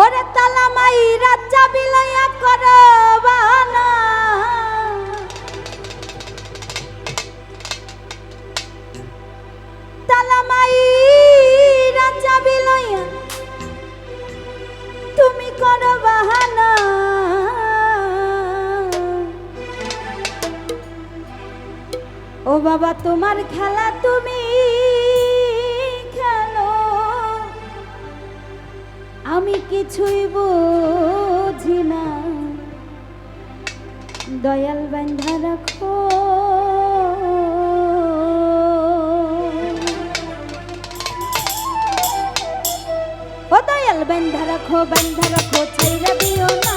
ওরে তালা তালামাই রাজ্জা বিলাইয়া কর বাহানা। তালামাই রাজ্জা বিলাইয়া তুমি কর বাহানা। ও বাবা, তোমার খেলা তুমি আমি কিছুই বুঝি না। দয়াল বান্ধা রাখো। ও দয়াল বান্ধা রাখো বান্ধা রাখো, ছাইরা দিও না।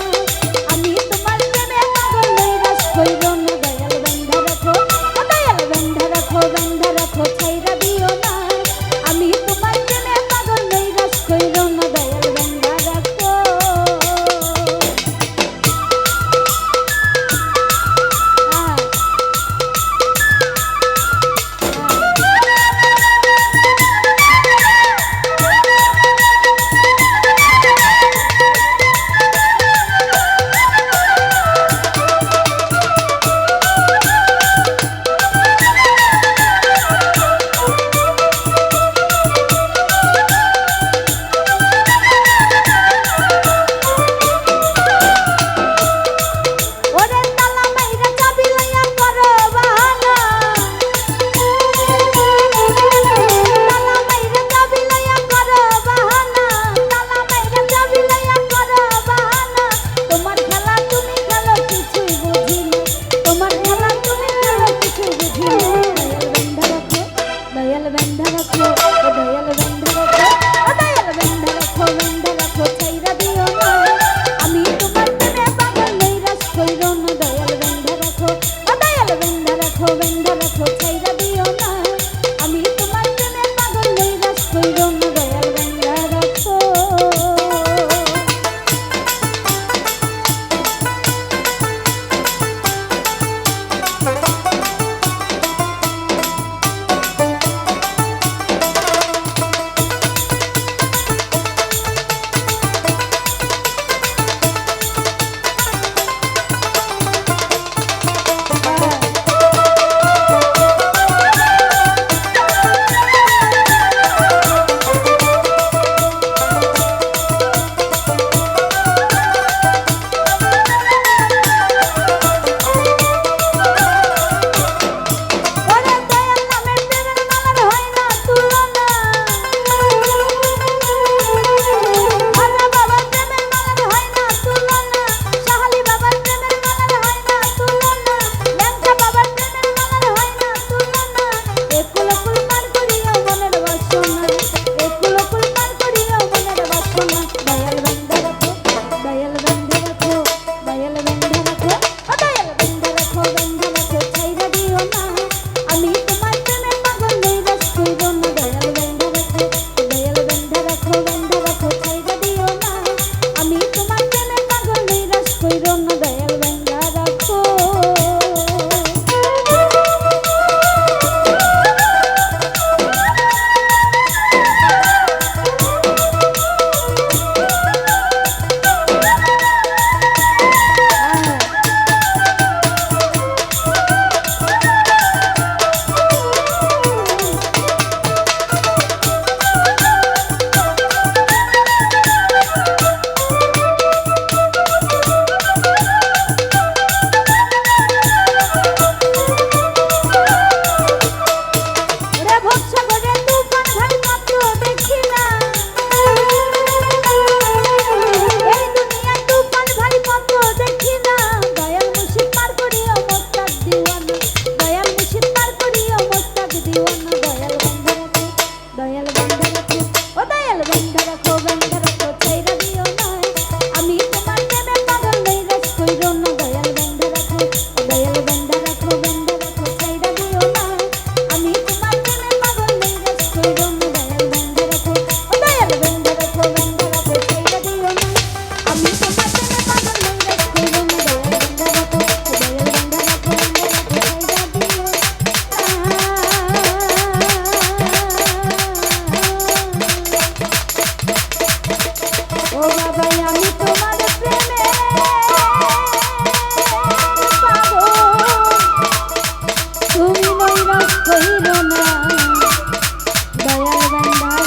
Bye-bye.